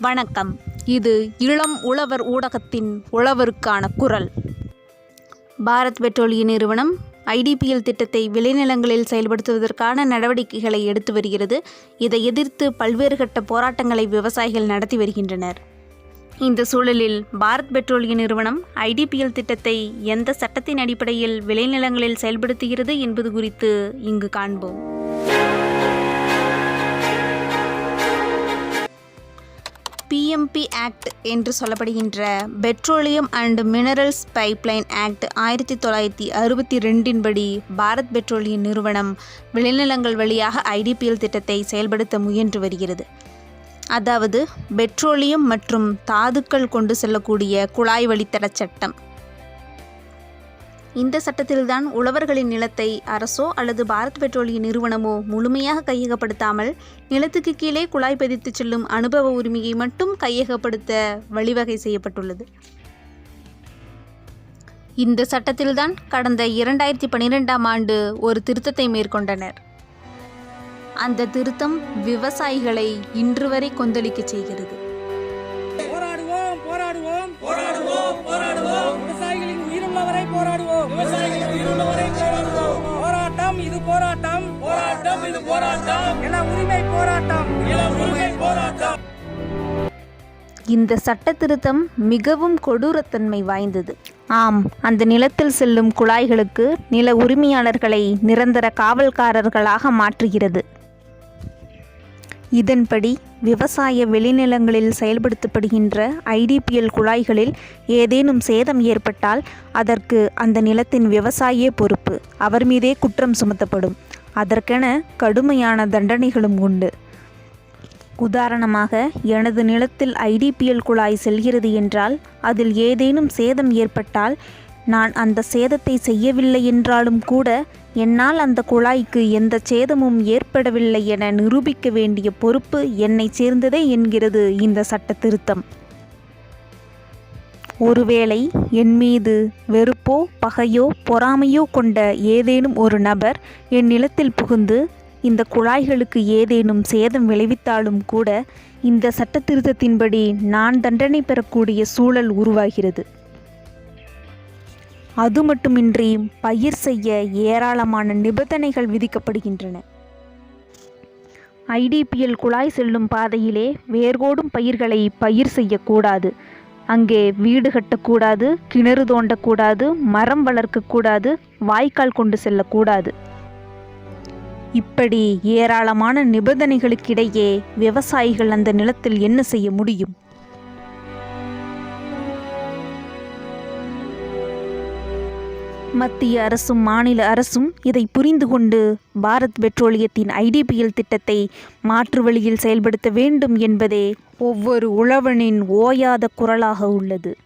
வணக்கம். இது இளம் உழவர் ஊடகத்தின் உழவருக்கான குரல். பாரத் பெட்ரோலிய நிறுவனம் ஐடிபிஎல் திட்டத்தை விளைநிலங்களில் செயல்படுத்துவதற்கான நடவடிக்கைகளை எடுத்து வருகிறது. இதை எதிர்த்து பல்வேறு கட்ட போராட்டங்களை விவசாயிகள் நடத்தி வருகின்றனர். இந்த சூழலில் பாரத் பெட்ரோலிய நிறுவனம் ஐடிபிஎல் திட்டத்தை எந்த சட்டத்தின் அடிப்படையில் விளைநிலங்களில் செயல்படுத்துகிறது என்பது குறித்து இங்கு காண்போம். பிஎம்பி ஆக்ட் என்று சொல்லப்படுகின்ற petroleum and minerals pipeline act ஆயிரத்தி தொள்ளாயிரத்தி அறுபத்தி ரெண்டின் படி பாரத் பெட்ரோலிய நிறுவனம் விளைநிலங்கள் வழியாக ஐடிபிஎல் திட்டத்தை செயல்படுத்த முயன்று வருகிறது. அதாவது பெட்ரோலியம் மற்றும் தாதுக்கள் கொண்டு செல்லக்கூடிய குழாய் வழித்தட சட்டம். இந்த சட்டத்தில்தான் உழவர்களின் நிலத்தை அரசோ அல்லது பாரத் பெட்ரோலிய நிறுவனமோ முழுமையாக கையகப்படுத்தாமல் நிலத்துக்கு கீழே குழாய் பதித்து செல்லும் அனுபவ உரிமையை மட்டும் கையகப்படுத்த வழிவகை செய்யப்பட்டுள்ளது. இந்த சட்டத்தில்தான் கடந்த இரண்டாயிரத்தி பன்னிரெண்டாம் ஆண்டு ஒரு திருத்தத்தை மேற்கொண்டனர். அந்த திருத்தம் விவசாயிகளை இன்று வரை கொந்தளிக்க செய்கிறது. இந்த சட்ட திருத்தம் மிகவும் கொடூரத்தன்மை வாய்ந்தது. ஆம் அந்த நிலத்தில் செல்லும் குழாய்களுக்கு நில உரிமையாளர்களை நிரந்தர காவல்காரர்களாக மாற்றுகிறது. இதன்படி விவசாய வெளிநிலங்களில் செயல்படுத்தப்படுகின்ற ஐடிபிஎல் குழாய்களில் ஏதேனும் சேதம் ஏற்பட்டால் அதற்கு அந்த நிலத்தின் விவசாயியே பொறுப்பு. அவர் மீதே குற்றம் சுமத்தப்படும். அதற்கென கடுமையான தண்டனைகளும் உண்டு. உதாரணமாக எனது நிலத்தில் ஐடிபிஎல் குழாய் செல்கிறது என்றால் அதில் ஏதேனும் சேதம் ஏற்பட்டால் நான் அந்த சேதத்தை செய்யவில்லை என்றாலும் கூட என்னால் அந்த குழாய்க்கு எந்த சேதமும் ஏற்படவில்லை என நிரூபிக்க வேண்டிய பொறுப்பு என்னை சேர்ந்ததே என்கிறது இந்த சட்ட திருத்தம் ஒருவேளை என் மீது வெறுப்போ பகையோ பொறாமையோ கொண்ட ஏதேனும் ஒரு நபர் என் நிலத்தில் புகுந்து இந்த குழாய்களுக்கு ஏதேனும் சேதம் விளைவித்தாலும் கூட இந்த சட்டத்திருத்தத்தின்படி நான் தண்டனை பெறக்கூடிய சூழல் உருவாகிறது. அது மட்டுமின்றி பயிர் செய்ய ஏராளமான நிபந்தனைகள் விதிக்கப்படுகின்றன. ஐடிபிஎல் குழாய் செல்லும் பாதையிலே வேர்கோடும் பயிர்களை பயிர் செய்யக்கூடாது. அங்கே வீடு கட்டக்கூடாது கிணறு தோண்டக்கூடாது மரம் வளர்க்கக்கூடாது வாய்க்கால் கொண்டு செல்லக்கூடாது. இப்படி ஏராளமான நிபந்தனைகளுக்கிடையே விவசாயிகள் அந்த நிலத்தில் என்ன செய்ய முடியும்? மத்திய அரசும் மாநில அரசும் இதை புரிந்து கொண்டு பாரத் பெட்ரோலியத்தின் ஐடிபிஎல் திட்டத்தை மாற்று வழியில் செயல்படுத்த வேண்டும் என்பதே ஒவ்வொரு உழவனின் ஓயாத குரலாக உள்ளது.